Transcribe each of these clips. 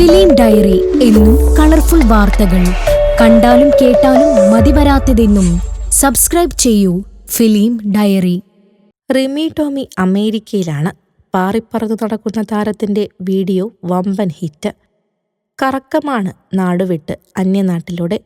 Film diary എന്നും colourful വാർത്തകൾ. കണ്ടാലും കേട്ടാലും മതിവരാത്തതെന്നും സബ്സ്ക്രൈബ് ചെയ്യൂ ഫിലിം ഡയറി. റിമി ടോമി അമേരിക്കയിലാണ് പാറിപ്പറന്നു നടക്കുന്ന താരത്തിന്റെ വീഡിയോ വമ്പൻ ഹിറ്റ്. കറക്കമാണ് നാടുവിട്ട് അന്യനാട്ടിലൂടെ.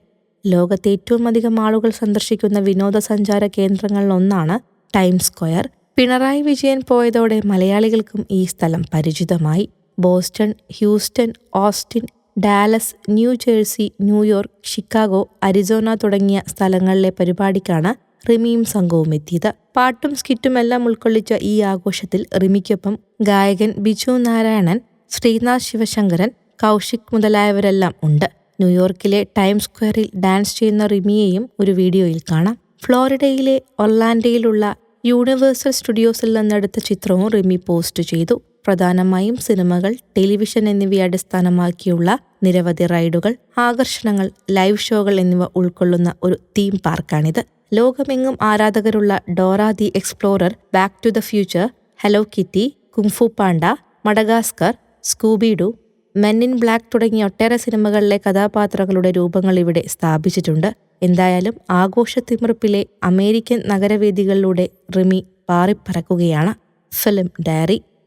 ലോകത്തെ ഏറ്റവും അധികം ആളുകൾ സന്ദർശിക്കുന്ന വിനോദസഞ്ചാര കേന്ദ്രങ്ങളിലൊന്നാണ് ടൈം സ്ക്വയർ. പിണറായി വിജയൻ പോയതോടെ മലയാളികൾക്കും ഈ സ്ഥലം പരിചിതമായി. Boston Houston Austin Dallas New Jersey New York Chicago Arizona തുടങ്ങിയ സ്ഥലങ്ങളിലെ പരിപാടിക്കാണ് റിമിയും സംഘവും എത്തിയത്. പാട്ടും സ്കിറ്റും എല്ലാം ഉൾക്കൊള്ളിച്ച ഈ ആഘോഷത്തിൽ റിമിക്കൊപ്പം ഗായകൻ ബിജു നാരായണൻ ശ്രീനാഥ് ശിവശങ്കരൻ കൗശിക് മുതലായവരെല്ലാം ഉണ്ട്. ന്യൂയോർക്കിലെ ടൈം സ്ക്വയറിൽ ഡാൻസ് ചെയ്യുന്ന റിമിയെയും ഒരു വീഡിയോയിൽ കാണാം. ഫ്ലോറിഡയിലെ ഒർലാൻഡയിലുള്ള യൂണിവേഴ്സൽ സ്റ്റുഡിയോസിൽ നിന്നെടുത്ത ചിത്രവും റിമി പോസ്റ്റ് ചെയ്തു. പ്രധാനമായും സിനിമകൾ ടെലിവിഷൻ എന്നിവയെ അടിസ്ഥാനമാക്കിയുള്ള നിരവധി റൈഡുകൾ ആകർഷണങ്ങൾ ലൈവ് ഷോകൾ എന്നിവ ഉൾക്കൊള്ളുന്ന ഒരു തീം പാർക്കാണിത് ലോകമെങ്ങും ആരാധകരുള്ള Dora the Explorer Back to the Future Hello Kitty Kung Fu Panda Madagascar Scooby Doo Men in Black തുടങ്ങിയ ഒട്ടേറെ സിനിമകളിലെ കഥാപാത്രങ്ങളുടെ രൂപങ്ങൾ ഇവിടെ സ്ഥാപിച്ചിട്ടുണ്ട്. എന്തായാലും ആഘോഷത്തിമിർപ്പിലെ അമേരിക്കൻ നഗരവേദികളിലൂടെ റിമി പാറിപ്പറക്കുകയാണ്. Film diary